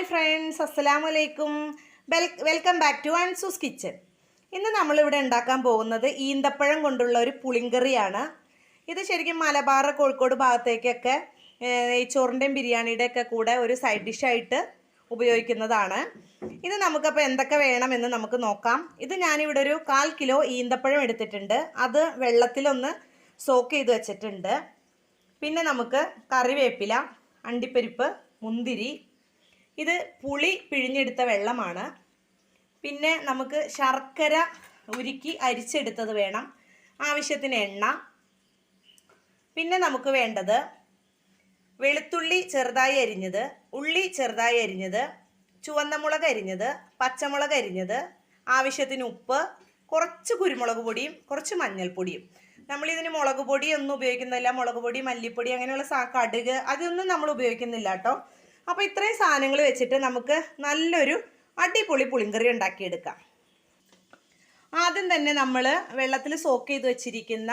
Hi friends അസ്സലാമു അലൈക്കും. Well welcome back to Ansu's kitchen ഇന്ന് നമ്മളിവിടെ ഉണ്ടാക്കാൻ പോകുന്നത് ഈന്തപ്പഴം കൊണ്ടുള്ള ഒരു പുളിങ്കറിയാണ്. ഇത് ശരിക്കും മലബാർ കോഴിക്കോട് ഭാഗത്തേക്കൊക്കെ നെയ്ച്ചോറിന്റെയും ബിരിയാണിയുടെ ഒക്കെ കൂടെ ഒരു സൈഡ് ഡിഷായിട്ട് ഉപയോഗിക്കുന്നതാണ്. ഇത് നമുക്കപ്പോൾ എന്തൊക്കെ വേണമെന്ന് നമുക്ക് നോക്കാം. ഇത് ഞാനിവിടെ ഒരു കാൽ കിലോ ഈന്തപ്പഴം എടുത്തിട്ടുണ്ട്. അത് വെള്ളത്തിലൊന്ന് സോക്ക് ചെയ്ത് വെച്ചിട്ടുണ്ട്. പിന്നെ നമുക്ക് കറിവേപ്പില അണ്ടിപ്പരിപ്പ് മുന്തിരി ഇത് പുളി പിഴിഞ്ഞെടുത്ത വെള്ളമാണ്. പിന്നെ നമുക്ക് ശർക്കര ഉരുക്കി അരിച്ചെടുത്തത് വേണം. ആവശ്യത്തിന് എണ്ണ. പിന്നെ നമുക്ക് വേണ്ടത് വെളുത്തുള്ളി ചെറുതായി അരിഞ്ഞത് ഉള്ളി ചെറുതായി അരിഞ്ഞത് ചുവന്ന മുളക് അരിഞ്ഞത് പച്ചമുളക് അരിഞ്ഞത് ആവശ്യത്തിന് ഉപ്പ് കുറച്ച് കുരുമുളക് പൊടിയും കുറച്ച് മഞ്ഞൾപ്പൊടിയും. നമ്മളിതിന് മുളക് പൊടി ഒന്നും ഉപയോഗിക്കുന്നില്ല. മുളക് പൊടി മല്ലിപ്പൊടി അങ്ങനെയുള്ള കടുക് അതൊന്നും നമ്മൾ ഉപയോഗിക്കുന്നില്ല കേട്ടോ. അപ്പോൾ ഇത്രയും സാധനങ്ങൾ വെച്ചിട്ട് നമുക്ക് നല്ലൊരു അടിപൊളി പുളിങ്കറി ഉണ്ടാക്കിയെടുക്കാം. ആദ്യം തന്നെ നമ്മൾ വെള്ളത്തിൽ സോക്ക് ചെയ്ത് വെച്ചിരിക്കുന്ന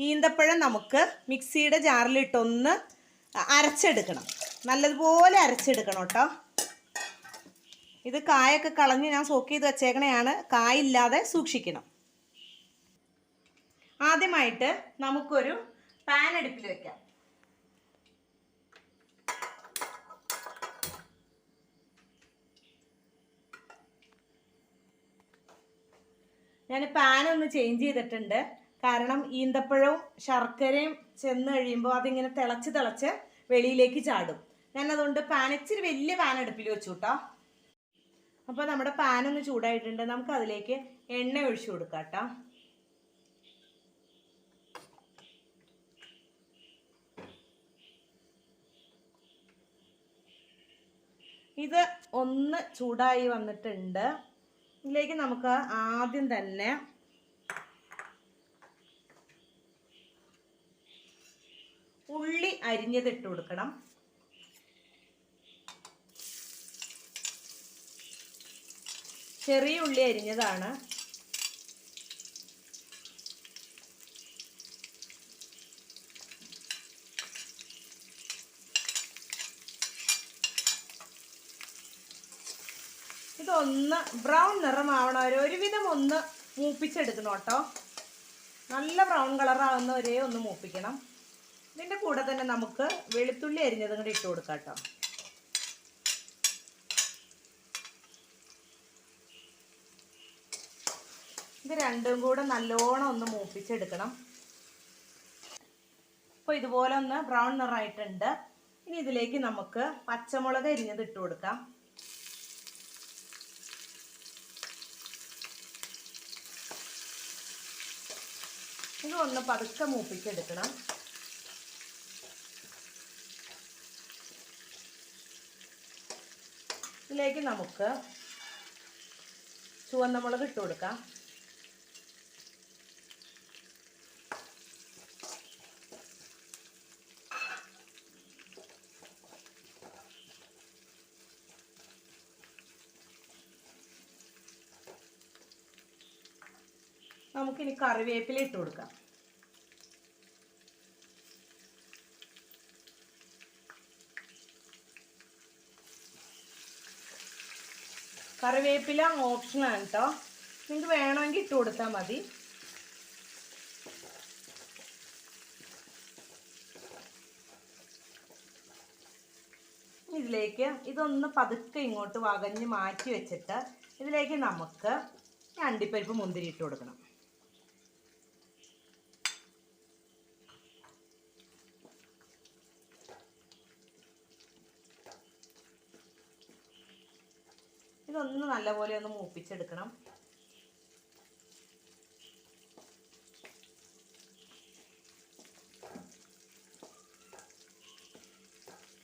ഈന്തപ്പഴം നമുക്ക് മിക്സിയുടെ ജാറിലിട്ടൊന്ന് അരച്ചെടുക്കണം. നല്ലതുപോലെ അരച്ചെടുക്കണം കേട്ടോ. ഇത് കായൊക്കെ കളഞ്ഞ് ഞാൻ സോക്ക് ചെയ്ത് വെച്ചേക്കണെയാണ്. കായില്ലാതെ സൂക്ഷിക്കണം. ആദ്യമായിട്ട് നമുക്കൊരു പാൻ അടുപ്പിൽ വെക്കാം. ഞാൻ പാൻ ഒന്ന് ചേഞ്ച് ചെയ്തിട്ടുണ്ട്. കാരണം ഈന്തപ്പഴവും ശർക്കരയും ചെന്ന് കഴിയുമ്പോൾ അതിങ്ങനെ തിളച്ച് തിളച്ച് വെളിയിലേക്ക് ചാടും. ഞാൻ അതുകൊണ്ട് പാൻ ഇച്ചിരി വലിയ പാൻ അടുപ്പിൽ വെച്ചു കേട്ടോ അപ്പോൾ നമ്മുടെ പാൻ ഒന്ന് ചൂടായിട്ടുണ്ട്. നമുക്ക് അതിലേക്ക് എണ്ണ ഒഴിച്ചു കൊടുക്കാം കേട്ടോ. ഇത് ഒന്ന് ചൂടായി വന്നിട്ടുണ്ട്. ഇതിലേക്ക് നമുക്ക് ആദ്യം തന്നെ ഉള്ളി അരിഞ്ഞതിട്ട് കൊടുക്കണം. ചെറിയ ഉള്ളി അരിഞ്ഞതാണ്. ഇതൊന്ന് ബ്രൗൺ നിറമാവണ വരെ ഒരുവിധം ഒന്ന് മൂപ്പിച്ചെടുക്കണം കേട്ടോ. നല്ല ബ്രൗൺ കളറാവുന്ന വരെ ഒന്ന് മൂപ്പിക്കണം. ഇതിന്റെ കൂടെ തന്നെ നമുക്ക് വെളുത്തുള്ളി അരിഞ്ഞതും കൂടി ഇട്ട് കൊടുക്കാം കേട്ടോ. ഇത് രണ്ടും കൂടെ നല്ലോണം ഒന്ന് മൂപ്പിച്ചെടുക്കണം. അപ്പോൾ ഇതുപോലെ ഒന്ന് ബ്രൗൺ നിറമായിട്ടുണ്ട്. ഇനി ഇതിലേക്ക് നമുക്ക് പച്ചമുളക് അരിഞ്ഞത് ഇട്ട് കൊടുക്കാം. ഇത് ഒന്ന് പതുക്കെ മൂപ്പിച്ചെടുക്കണം ഇതിലേക്ക് നമുക്ക് ചുവന്ന മുളക് ഇട്ട് കൊടുക്കാം. നമുക്കിനി കറിവേപ്പില ഇട്ട് കൊടുക്കാം. കറിവേപ്പില ഓപ്ഷനാണ് കേട്ടോ നിങ്ങൾക്ക് വേണമെങ്കിൽ ഇട്ട് കൊടുത്താൽ മതി. ഇതിലേക്ക് ഇതൊന്ന് പതുക്കെ ഇങ്ങോട്ട് വകഞ്ഞ് മാറ്റി വെച്ചിട്ട് ഇതിലേക്ക് നമുക്ക് അണ്ടിപ്പരിപ്പ് മുന്തിരി ഇട്ട് കൊടുക്കണം. ഇതൊന്ന് നല്ലപോലെ ഒന്ന് മൂപ്പിച്ചെടുക്കണം.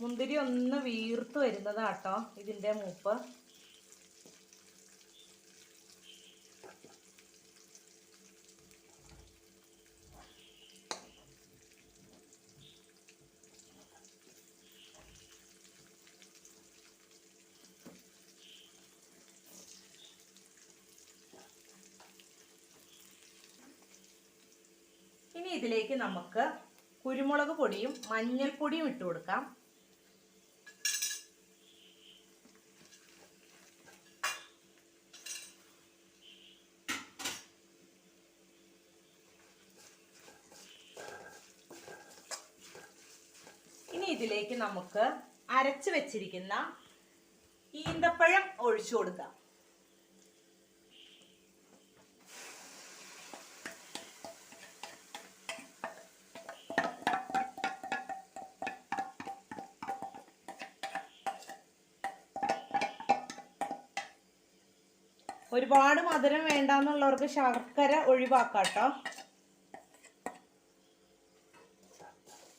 മുന്തിരി ഒന്ന് വീർത്ത് വരുന്നതാട്ടോ ഇതിന്റെ മൂപ്പ്. ഇതിലേക്ക് നമുക്ക് കുരുമുളക് പൊടിയും മഞ്ഞൾപ്പൊടിയും ഇട്ട് കൊടുക്കാം. ഇനി ഇതിലേക്ക് നമുക്ക് അരച്ചു വെച്ചിരിക്കുന്ന ഈന്തപ്പഴം ഒഴിച്ചു കൊടുക്കാം. ഒരുപാട് മധുരം വേണ്ടാന്നുള്ളവർക്ക് ശർക്കര ഒഴിവാക്കാട്ടോ.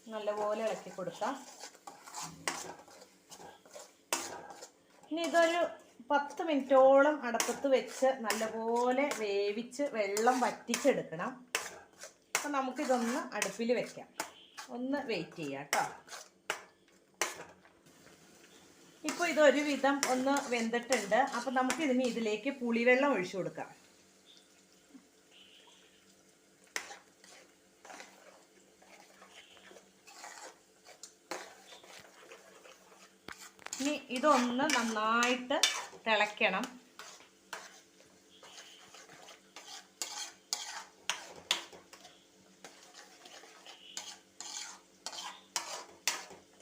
നല്ലപോലെ ഇളക്കി കൊടുക്കാം. ഇനി ഇതൊരു പത്ത് മിനിറ്റോളം അടപ്പത്ത് വെച്ച് നല്ലപോലെ വേവിച്ച് വെള്ളം വറ്റിച്ചെടുക്കണം. അപ്പം നമുക്കിതൊന്ന് അടുപ്പിൽ വെക്കാം. ഒന്ന് വെയിറ്റ് ചെയ്യാം കേട്ടോ. ഇപ്പോൾ ഒരു വിധം ഒന്ന് വെന്തിട്ടുണ്ട്. അപ്പം നമുക്ക് ഇതിന് ഇതിലേക്ക് പുളിവെള്ളം ഒഴിച്ചു കൊടുക്കാം. ഇനി ഇതൊന്ന് നന്നായിട്ട് തിളയ്ക്കണം.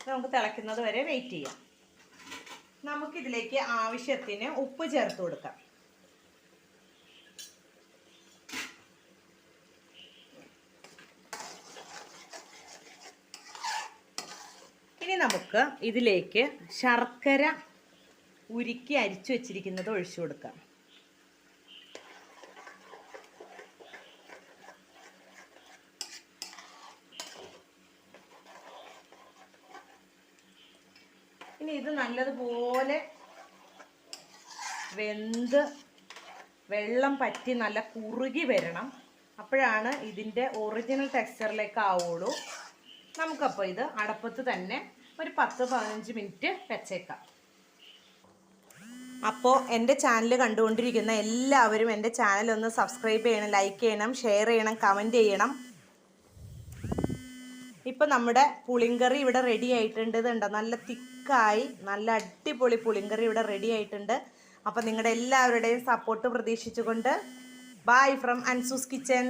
നമുക്ക് തിളയ്ക്കുന്നത് വരെ വെയിറ്റ് ചെയ്യാം. നമുക്കിതിലേക്ക് ആവശ്യത്തിന് ഉപ്പ് ചേർത്ത് കൊടുക്കാം. ഇനി നമുക്ക് ഇതിലേക്ക് ശർക്കര ഉരുക്കി അരിച്ചു വെച്ചിരിക്കുന്നത് ഒഴിച്ചു കൊടുക്കാം. ഇനി ഇത് നല്ലതുപോലെ വെന്ത് വെള്ളം പറ്റി നല്ല കുറുകി വരണം. അപ്പോഴാണ് ഇതിന്റെ ഒറിജിനൽ ടെക്സ്ചറിലേക്ക് ആവുള്ളൂ. നമുക്കപ്പോൾ ഇത് അടപ്പത്ത് തന്നെ ഒരു പത്ത് പതിനഞ്ച് മിനിറ്റ് വെച്ചേക്കാം. അപ്പോൾ എന്റെ ചാനൽ കണ്ടുകൊണ്ടിരിക്കുന്ന എല്ലാവരും എന്റെ ചാനൽ ഒന്ന് സബ്സ്ക്രൈബ് ചെയ്യണം ലൈക്ക് ചെയ്യണം ഷെയർ ചെയ്യണം കമന്റ് ചെയ്യണം. ഇപ്പം നമ്മുടെ പുളിങ്കറി ഇവിടെ റെഡി ആയിട്ടുണ്ട്. ഇതുണ്ടോ നല്ല തിക്കായി നല്ല അടിപൊളി പുളിങ്കറി ഇവിടെ റെഡി ആയിട്ടുണ്ട്. അപ്പം നിങ്ങളുടെ എല്ലാവരുടെയും സപ്പോർട്ട് പ്രതീക്ഷിച്ചുകൊണ്ട് ബൈ ഫ്രം അൻസൂസ് കിച്ചൻ